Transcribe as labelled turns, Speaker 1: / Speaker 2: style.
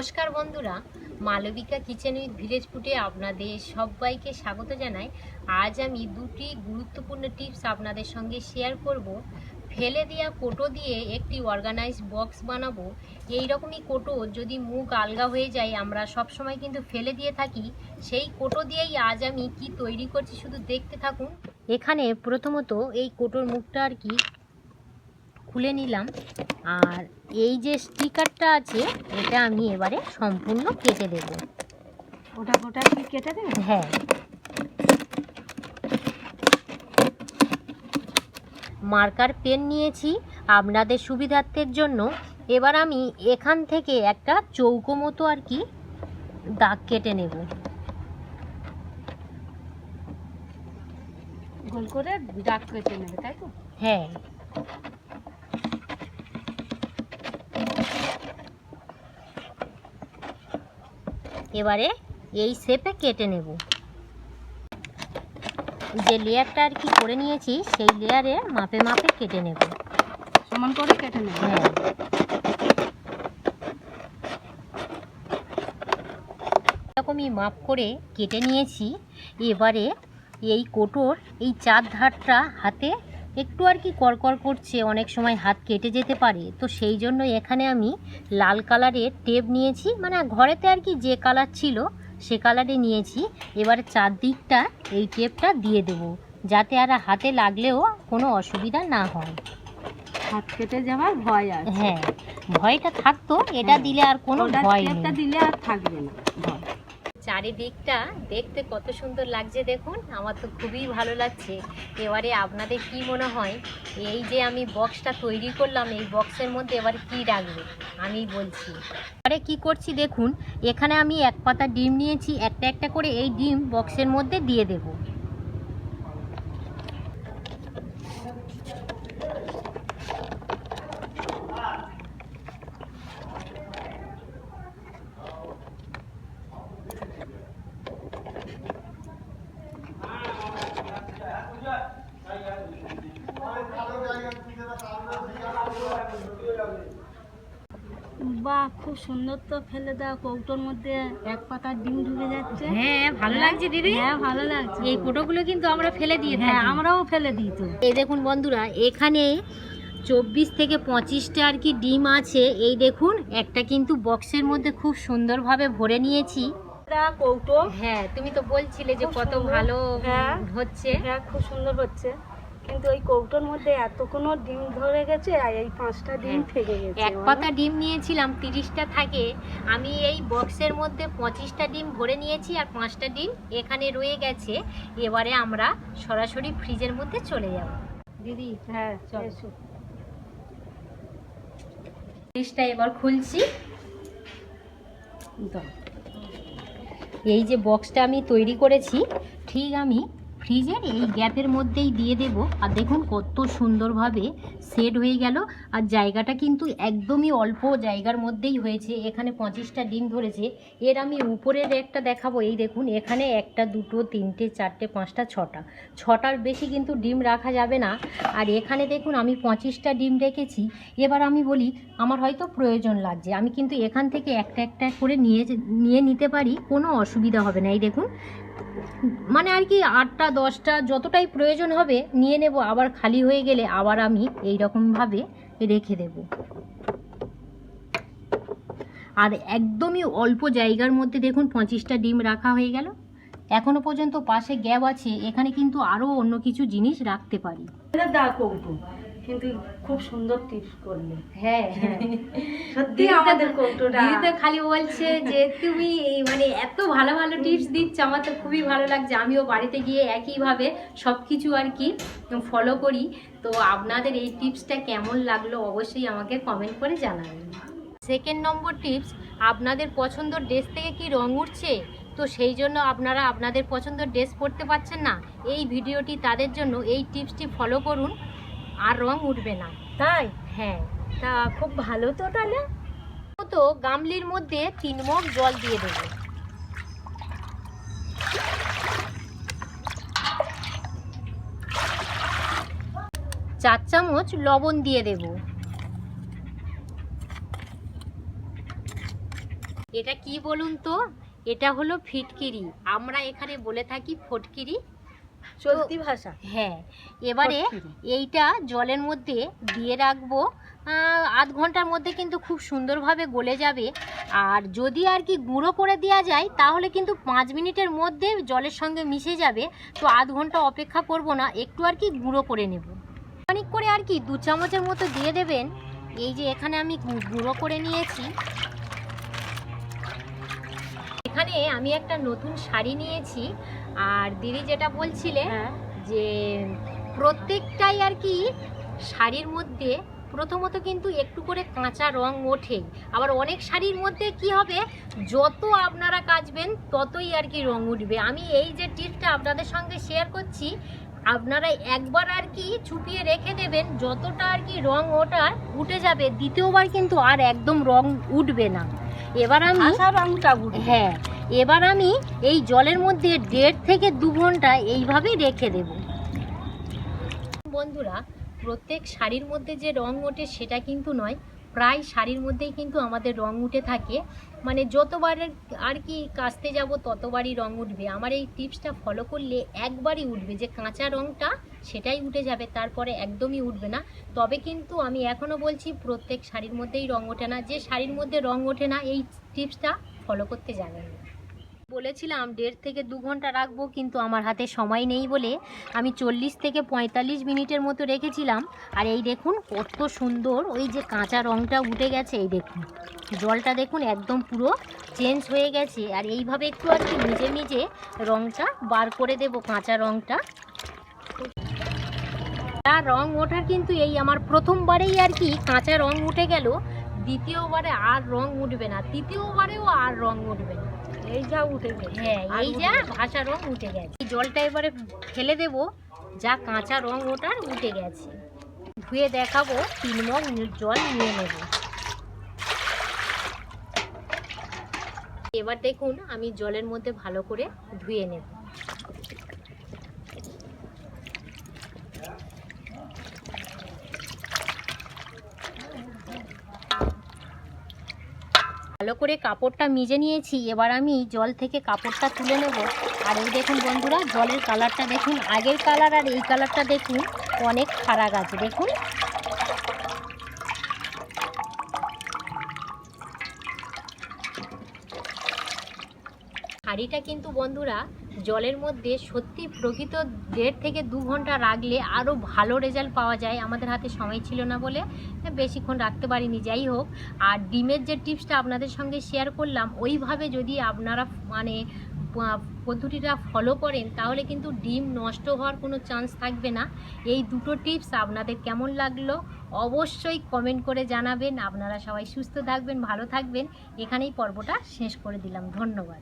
Speaker 1: নমস্কার বন্ধুরা, Malavika kitchen with village ফুটে আপনাদের সবাইকে স্বাগত জানাই। আজ আমি দুটি গুরুত্বপূর্ণ টিপস আপনাদের সঙ্গে শেয়ার করব। ফেলে দেওয়া কোটো দিয়ে একটি অর্গানাইজ বক্স বানাবো। এই রকমই কোটো যদি মুখ আলগা হয়ে যায়, আমরা সব সময় কিন্তু ফেলে দিয়ে থাকি। সেই কোটো দিয়েই আজ আমি কি তৈরি করছি শুধু দেখতে থাকুন। এখানে প্রথমত এই কোটোর মুখটা আর কি খুলে নিলাম। আর এই যে স্টিকারটা আছে এটা আমি এবারে সম্পূর্ণ কেটে দেব।
Speaker 2: ওটা গোটা কি কেটে দেবে?
Speaker 1: হ্যাঁ। মার্কার পেন নিয়েছি আপনাদের সুবিধার্থের জন্য। এবার আমি এখান থেকে একটা চৌকো মতো আর কি দাগ কেটে নেব।
Speaker 2: গোল করে দাগ কেটে নেবে তাই তো?
Speaker 1: হ্যাঁ। এবারে এই শেপে কেটে নেব। যে লেয়ারটা আর কি করে নিয়েছি সেই লেয়ারে মাপে মাপে কেটে নেব।
Speaker 2: সমান করে কেটে নেবে।
Speaker 1: হ্যাঁ। এরকমই মাপ করে কেটে নিয়েছি। এবারে এই কোটোর এই চার ধারটা হাতে একটু আর কি করকর করছে অনেক সময় হাত কেটে যেতে পারে। তো সেই জন্য এখানে আমি লাল কালারের টেপ নিয়েছি মানে ঘরেতে আর কি যে কালার ছিল সে কালারে নিয়েছি। এবারে চারদিকটা এই টেপটা দিয়ে দেবো যাতে আর হাতে লাগলেও কোনো অসুবিধা না হয়।
Speaker 2: হাত কেটে যাওয়ার ভয় আছে।
Speaker 1: হ্যাঁ ভয়টা থাকতো এটা
Speaker 2: হ্যাঁ।
Speaker 1: দিলে আর কোনো ভয়
Speaker 2: টেপটা দিলে আর থাকবে না। ভয়।
Speaker 1: চারিদিকটা দেখতে কত সুন্দর লাগছে দেখুন। আমার তো খুবই ভালো লাগছে। এবারে আপনাদের কি মনে হয়? এই যে আমি বক্সটা তৈরি করলাম, এই বক্সের মধ্যে এবার কি রাখবে? আমি বলছি। এবারে কি করছি দেখুন, এখানে আমি এক পাতা ডিম নিয়েছি। একটা একটা করে এই ডিম বক্সের মধ্যে দিয়ে দেব।
Speaker 2: বাহ খুব সুন্দর তো ফেলে দাও কৌটোর মধ্যে এক পাতা ডিম ঢুকে যাচ্ছে।
Speaker 1: হ্যাঁ ভালো লাগছে দিদি।
Speaker 2: হ্যাঁ ভালো লাগছে।
Speaker 1: এই কোটোগুলো কিন্তু আমরা ফেলে দিয়ে
Speaker 2: হ্যাঁ আমরাও ফেলে দিই তো।
Speaker 1: এই দেখুন বন্ধুরা এখানে চব্বিশ থেকে পঁচিশটা আর কি ডিম আছে। এই দেখুন একটা কিন্তু বক্সের মধ্যে খুব সুন্দরভাবে ভরে নিয়েছি।
Speaker 2: কৌটো।
Speaker 1: হ্যাঁ তুমি তো বলছিলে যে কত ভালো
Speaker 2: হ্যাঁ।
Speaker 1: হচ্ছে।
Speaker 2: হ্যাঁ খুব সুন্দর হচ্ছে। কিন্তু ওই কৌটোর মধ্যে এত কোনো ডিম ধরে গেছে আর এই পাঁচটা ডিম
Speaker 1: হ্যাঁ।
Speaker 2: থেকে গেছে
Speaker 1: এক পাতা ডিম নিয়েছিলাম তিরিশটা থাকে আমি এই বক্সের মধ্যে পঁচিশটা ডিম ভরে নিয়েছি আর পাঁচটা ডিম এখানে রয়ে গেছে এবারে আমরা সরাসরি ফ্রিজের মধ্যে চলে যাব দিদি
Speaker 2: হ্যাঁ
Speaker 1: চল। ফ্রিজটা এবার খুলছি। এই যে বক্সটা আমি তৈরি করেছি ঠিক আমি ফ্রিজের এই গ্যাপের মধ্যেই দিয়ে দেব। আর দেখুন কত সুন্দরভাবে সেট হয়ে গেল। আর জায়গাটা কিন্তু একদমই অল্প জায়গার মধ্যেই হয়েছে। এখানে পঁচিশটা ডিম ধরেছে। এর আমি উপরের একটা দেখাবো। এই দেখুন, এখানে একটা, দুটো, তিনটে, চারটে, পাঁচটা, ছটা। ছটার বেশি কিন্তু ডিম রাখা যাবে না। আর এখানে দেখুন, আমি পঁচিশটা ডিম রেখেছি। এবার আমি বলি, আমার হয়তো প্রয়োজন লাগছে। আমি কিন্তু এখান থেকে একটা একটা করে নিয়ে নিয়ে নিতে পারি। কোনো অসুবিধা হবে না। এই দেখুন মানে আর কি আটটা, দশটা যতটাই প্রয়োজন হবে নিয়ে নেব, আবার খালি হয়ে গেলে আবার আমি এই রকমভাবে রেখে দেব। আর একদমই অল্প জায়গার মধ্যে দেখুন পঁচিশটা ডিম রাখা হয়ে গেল। এখনও পর্যন্ত পাশে গ্যাপ আছে, এখানে কিন্তু আরও অন্য কিছু জিনিস রাখতে পারি।
Speaker 2: কিন্তু খুব সুন্দর টিপস করলে।
Speaker 1: হ্যাঁ
Speaker 2: সত্যি আমাদের কৌটোটা।
Speaker 1: দিদি তো খালি বলছে যে তুমি এই মানে এত ভালো ভালো টিপস দিচ্ছ আমার তো খুবই ভালো লাগছে। আমিও বাড়িতে গিয়ে একইভাবে সব কিছু আর কি ফলো করি। তো আপনাদের এই টিপসটা কেমন লাগল অবশ্যই আমাকে কমেন্ট করে জানাবেন। সেকেন্ড নম্বর টিপস আপনাদের পছন্দ ড্রেস থেকে কি রং উঠছে? তো সেই জন্য আপনারা আপনাদের পছন্দ ড্রেস পরতে পারছেন না। এই ভিডিওটি তাদের জন্য এই টিপসটি ফলো করুন। আর রং উঠবে না।
Speaker 2: তাই?
Speaker 1: হ্যাঁ।
Speaker 2: তা খুব ভালো তো তাহলে।
Speaker 1: তো গামলির মধ্যে তিন মগ জল দিয়ে দেবো। চার চামচ লবণ দিয়ে দেব। এটা কি বলুন তো? এটা হলো ফিটকিরি। আমরা এখানে বলে থাকি ফটকিরি।
Speaker 2: চলতি ভাষা।
Speaker 1: হ্যাঁ এবারে এইটা জলের মধ্যে দিয়ে রাখব। আধ ঘণ্টার মধ্যে কিন্তু খুব সুন্দরভাবে গলে যাবে। আর যদি আর কি গুঁড়ো করে দেওয়া যায় তাহলে কিন্তু পাঁচ মিনিটের মধ্যে জলের সঙ্গে মিশে যাবে। তো আধ ঘণ্টা অপেক্ষা করব না একটু আর কি গুঁড়ো করে নেব। খানিক করে আর কি দু চামচের মতো দিয়ে দেবেন। এই যে এখানে আমি গুঁড়ো করে নিয়েছি। এখানে আমি একটা নতুন শাড়ি নিয়েছি। আর দিদি যেটা বলছিলে
Speaker 2: হ্যাঁ।
Speaker 1: যে প্রত্যেকটাই আর কি শাড়ির মধ্যে প্রথমত কিন্তু একটু করে কাঁচা রং ওঠে আবার অনেক শাড়ির মধ্যে কি হবে? যত আপনারা কাচবেন ততই আর কি রং উঠবে। আমি এই যে টিপসটা আপনাদের সঙ্গে শেয়ার করছি আপনারা একবার আর কি চুপিয়ে রেখে দেবেন যতটা আর কি রং ওঠার উঠে যাবে দ্বিতীয়বার কিন্তু আর একদম রং উঠবে না। এবার আমি
Speaker 2: রংটা উঠবে।
Speaker 1: হ্যাঁ এবার আমি এই জলের মধ্যে দেড় থেকে দু ঘণ্টা এইভাবেই রেখে দেব। বন্ধুরা, প্রত্যেক শাড়ির মধ্যে যে রং ওঠে সেটা কিন্তু নয়, প্রায় শাড়ির মধ্যেই কিন্তু আমাদের রং উঠে থাকে। মানে যতবার আর কি কাচতে যাব ততবারই রং উঠবে। আমার এই টিপসটা ফলো করলে একবারই উঠবে যে কাঁচা রংটা সেটাই উঠে যাবে, তারপরে একদমই উঠবে না। তবে কিন্তু আমি এখনও বলছি, প্রত্যেক শাড়ির মধ্যেই রং ওঠে না। যে শাড়ির মধ্যে রং ওঠে না, এই টিপসটা ফলো করতে যাবেন না। বলেছিলাম, দেড় থেকে দু ঘণ্টা রাখব, কিন্তু আমার হাতে সময় নেই বলে আমি চল্লিশ থেকে পঁয়তাল্লিশ মিনিটের মতো রেখেছিলাম। আর এই দেখুন, কত সুন্দর ওই যে কাঁচা রঙটা উঠে গেছে, এই দেখুন। জলটা দেখুন, একদম পুরো চেঞ্জ হয়ে গেছে। আর এইভাবে একটু আর কি নিজে নিজে রঙটা বার করে দেব, কাঁচা রঙটা রং ওঠার কিন্তু এই আমার প্রথমবারেই আর কি কাঁচা রং উঠে গেল। দ্বিতীয়বারে আর রং উঠবে না। তৃতীয় তৃতীয়বারেও আর রং উঠবে না।
Speaker 2: এই যা উঠে গেছে।
Speaker 1: হ্যাঁ এই যা ভাষা রং উঠে গেছে। এই জলটা এবারে ফেলে দেব। যা কাঁচা রং ওটার উঠে গেছে। ধুয়ে দেখাবো। তিন মগ জল নিয়ে নেব। এবার দেখুন আমি জলের মধ্যে ভালো করে ধুয়ে নেব। ভালো করে কাপড়টা মিজে নিয়েছি, এবার আমি জল থেকে কাপড়টা তুলে নেব। আর এই দেখুন বন্ধুরা, জলের কালারটা দেখুন, আগের কালার আর এই কালারটা দেখুন, অনেক ফারাক আছে, দেখুন। শাড়িটা কিন্তু বন্ধুরা জলের মধ্যে সত্যি প্রকৃত দেড় থেকে দু ঘণ্টা রাখলে আরও ভালো রেজাল্ট পাওয়া যায়। আমাদের হাতে সময় ছিল না বলে বেশিক্ষণ রাখতে পারিনি। যাই হোক, আর ডিমের যে টিপসটা আপনাদের সঙ্গে শেয়ার করলাম, ওইভাবে যদি আপনারা মানে পদ্ধতিটা ফলো করেন, তাহলে কিন্তু ডিম নষ্ট হওয়ার কোনো চান্স থাকবে না। এই দুটো টিপস আপনাদের কেমন লাগল অবশ্যই কমেন্ট করে জানাবেন। আপনারা সবাই সুস্থ থাকবেন, ভালো থাকবেন। এখানেই পর্বটা শেষ করে দিলাম। ধন্যবাদ।